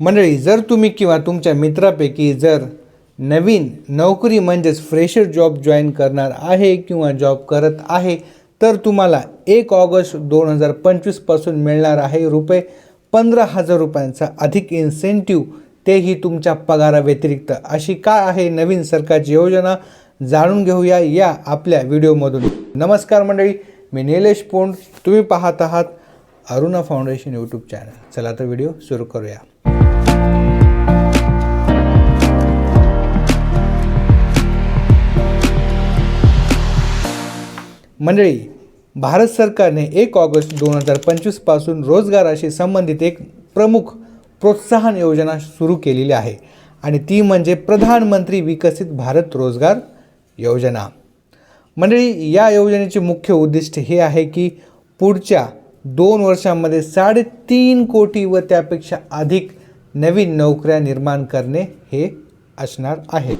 मंडळी जर तुम्ही किंवा तुमच्या मित्रापैकी जर नवीन नोकरी म्हणजेच फ्रेशर जॉब जॉईन करणार आहे किंवा जॉब करत आहे तर तुम्हाला एक ऑगस्ट दोन हजार पंचवीसपासून मिळणार आहे रुपये पंधरा हजार रुपयांचा अधिक इन्सेंटिव्ह तेही तुमच्या पगाराव्यतिरिक्त. अशी काय आहे नवीन सरकारची योजना? जाणून घेऊया या आपल्या व्हिडिओमधून. नमस्कार मंडळी मी निलेश पोंड. तुम्ही पाहत आहात अरुणा फाउंडेशन यूट्यूब चॅनल चला तर व्हिडिओ सुरू करूया. मंडळी भारत सरकारने एक ऑगस्ट दोन हजार पंचवीसपासून रोजगाराशी संबंधित एक प्रमुख प्रोत्साहन योजना सुरू केलेली आहे आणि ती म्हणजे प्रधानमंत्री विकसित भारत रोजगार योजना. मंडळी या योजनेचे मुख्य उद्दिष्ट हे आहे की पुढच्या दोन वर्षांमध्ये साडेतीन कोटी व त्यापेक्षा अधिक नवीन नोकऱ्या निर्माण करणे हे असणार आहे.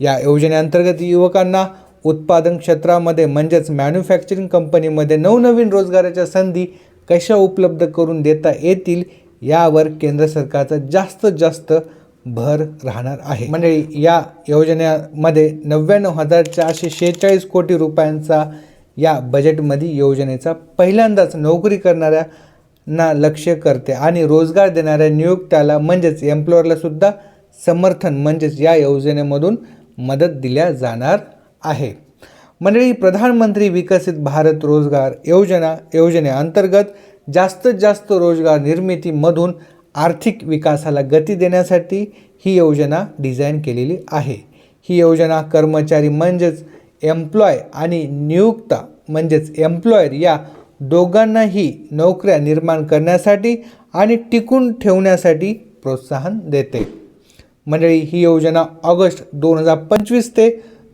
या योजनेअंतर्गत युवकांना उत्पादन क्षेत्रामध्ये म्हणजेच मॅन्युफॅक्चरिंग कंपनीमध्ये नवनवीन रोजगाराच्या संधी कशा उपलब्ध करून देता येतील यावर केंद्र सरकारचा जास्तीत जास्त भर राहणार आहे. म्हणजे या योजनेमध्ये नव्याण्णव हजार चारशे शेहेचाळीस कोटी रुपयांचा या बजेटमध्ये योजनेचा पहिल्यांदाच नोकरी करणाऱ्या ना लक्ष्य करते आणि रोजगार देणाऱ्या नियुक्त्याला म्हणजेच एम्प्लॉयरला सुद्धा समर्थन म्हणजेच या योजनेमधून मदत दिल्या जाणार आहे. मंडळी प्रधानमंत्री विकसित भारत रोजगार योजना योजनेअंतर्गत जास्तीत जास्त रोजगार निर्मितीमधून आर्थिक विकासाला गती देण्यासाठी ही योजना डिझाईन केलेली आहे. ही योजना कर्मचारी म्हणजेच एम्प्लॉय आणि नियुक्ता म्हणजेच एम्प्लॉयर या दोघांनाही नोकऱ्या निर्माण करण्यासाठी आणि टिकून ठेवण्यासाठी प्रोत्साहन देते. मंडळी ही योजना ऑगस्ट दोन हजार पंचवीस ते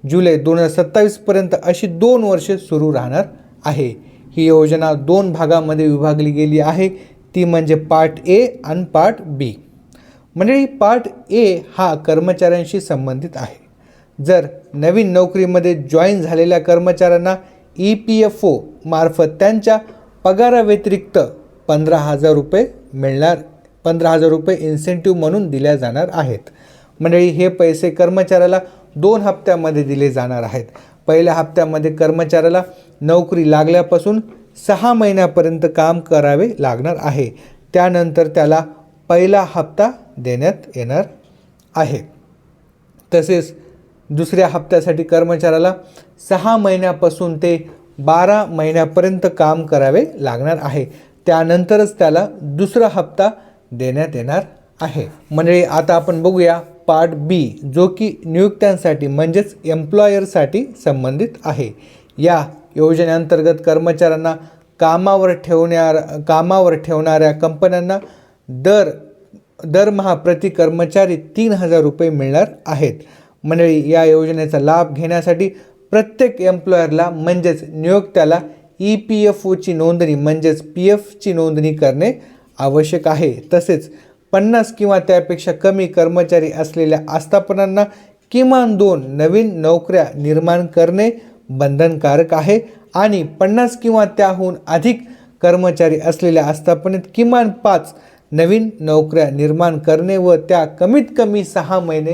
जुलै दोन हजार सत्तावीसपर्यंत अशी दोन वर्षे सुरू राहणार आहे. ही योजना दोन भागामध्ये विभागली गेली आहे. ती म्हणजे पार्ट ए आणि पार्ट बी. मंडळी पार्ट ए हा कर्मचाऱ्यांशी संबंधित आहे. जर नवीन नोकरीमध्ये जॉईन झालेल्या कर्मचाऱ्यांना ई पी एफ ओ मार्फत त्यांच्या पगाराव्यतिरिक्त पंधरा हजार रुपये मिळणार पंधरा हजार रुपये इन्सेंटिव्ह म्हणून दिल्या जाणार आहेत. मंडळी हे पैसे कर्मचाऱ्याला दोन हप्त्यामध्ये दिले जाणार आहेत. पहिल्या हप्त्यामध्ये कर्मचाऱ्याला नोकरी लागल्यापासून सहा महिन्यापर्यंत काम करावे लागणार आहे. त्यानंतर त्याला पहिला हप्ता देण्यात येणार आहे. तसेच दुसऱ्या हप्त्यासाठी कर्मचाऱ्याला सहा महिन्यापासून ते बारा महिन्यापर्यंत काम करावे लागणार आहे. त्यानंतरच त्याला दुसरा हप्ता देण्यात येणार आहे. म्हणजे आता आपण बघूया पार्ट बी जो की नियुक्त्यांसाठी म्हणजेच एम्प्लॉयरसाठी संबंधित आहे. या योजनेअंतर्गत कर्मचाऱ्यांना कामावर ठेवण्यार कामावर ठेवणाऱ्या कंपन्यांना दर दरमहा प्रति कर्मचारी तीन हजार रुपये मिळणार आहेत. मंडळी या योजनेचा लाभ घेण्यासाठी प्रत्येक एम्प्लॉयरला म्हणजेच नियोक्त्याला ई पी एफ ओची नोंदणी म्हणजेच पी एफची नोंदणी करणे आवश्यक आहे. तसेच पन्नास किंवा त्यापेक्षा कमी कर्मचारी असलेल्या आस्थापनांना किमान दोन नवीन नोकऱ्या निर्माण करणे बंधनकारक आहे. आणि पन्नास किंवा त्याहून अधिक कर्मचारी असलेल्या आस्थापनेत किमान पाच नवीन नोकऱ्या निर्माण करणे व त्या कमीत कमी सहा महिने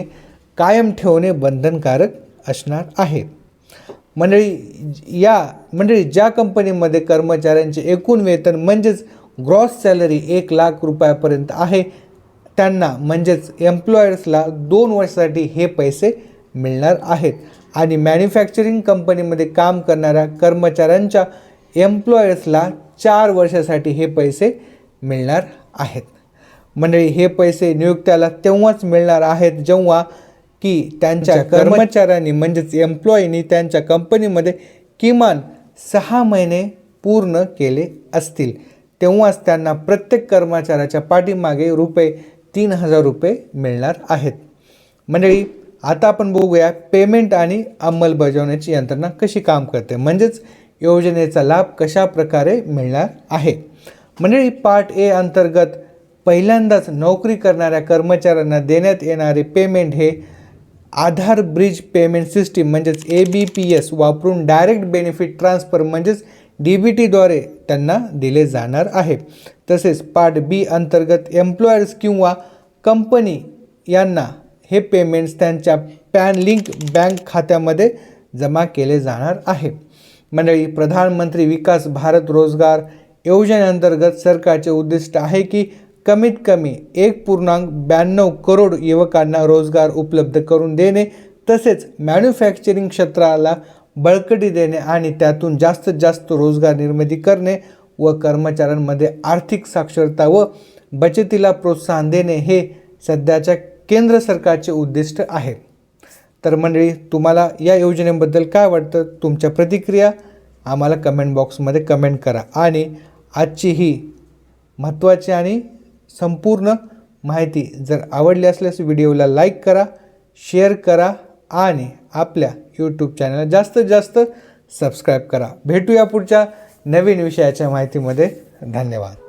कायम ठेवणे बंधनकारक असणार आहे. मंडळी या मंडळी ज्या कंपनीमध्ये कर्मचाऱ्यांचे एकूण वेतन म्हणजेच ग्रॉस सॅलरी एक लाख रुपयापर्यंत आहे त्यांना म्हणजेच एम्प्लॉयर्सला दोन वर्षासाठी हे पैसे मिळणार आहेत. आणि मॅन्युफॅक्चरिंग कंपनीमध्ये काम करणाऱ्या कर्मचाऱ्यांच्या एम्प्लॉयर्सला चार वर्षासाठी हे पैसे मिळणार आहेत. मंडळी हे पैसे नियुक्त्याला तेव्हाच मिळणार आहेत जेव्हा की त्यांच्या कर्मचाऱ्यांनी म्हणजेच एम्प्लॉईनी त्यांच्या कंपनीमध्ये किमान सहा महिने पूर्ण केले असतील. तेव्हाच त्यांना प्रत्येक कर्मचाऱ्याच्या पाठीमागे रुपये तीन हजार रुपये मिळणार आहेत. मंडळी आता आपण बघूया पेमेंट आणि अंमलबजावण्याची यंत्रणा कशी काम करते. म्हणजेच योजनेचा लाभ कशा प्रकारे मिळणार आहे. मंडळी पार्ट ए अंतर्गत पहिल्यांदाच नोकरी करणाऱ्या कर्मचाऱ्यांना देण्यात येणारे पेमेंट हे आधार ब्रिज पेमेंट सिस्टीम म्हणजेच ए बी पी एस वापरून डायरेक्ट बेनिफिट ट्रान्सफर म्हणजेच डी बी टीद्वारे त्यांना दिले जाणार आहे. तसेच पार्ट बी अंतर्गत एम्प्लॉयर्स किंवा कंपनी यांना हे पेमेंट्स त्यांच्या पॅन लिंक बँक खात्यामध्ये जमा केले जाणार आहे. मंडळी प्रधानमंत्री विकास भारत रोजगार योजनेअंतर्गत सरकारचे उद्दिष्ट आहे की कमीत कमी एक पूर्णांक ब्याण्णव करोड युवकांना रोजगार उपलब्ध करून देणे तसेच मॅन्युफॅक्चरिंग क्षेत्राला बळकटी देणे आणि त्यातून जास्तीत जास्त रोजगार निर्मिती करणे व कर्मचाऱ्यांमध्ये आर्थिक साक्षरता व बचतीला प्रोत्साहन देणे हे सध्याच्या केंद्र सरकारचे उद्दिष्ट आहे. तर मंडळी तुम्हाला या योजनेबद्दल काय वाटतं? तुमच्या प्रतिक्रिया आम्हाला कमेंट बॉक्समध्ये कमेंट करा आणि आजची ही महत्त्वाची आणि संपूर्ण माहिती जर आवडली असल्यास व्हिडिओला लाईक करा शेअर करा आणि आपल्या यूट्यूब चॅनलला जास्तीत जास्त सबस्क्राईब करा. भेटूया पुढच्या नवीन विषयाच्या माहितीमध्ये. धन्यवाद.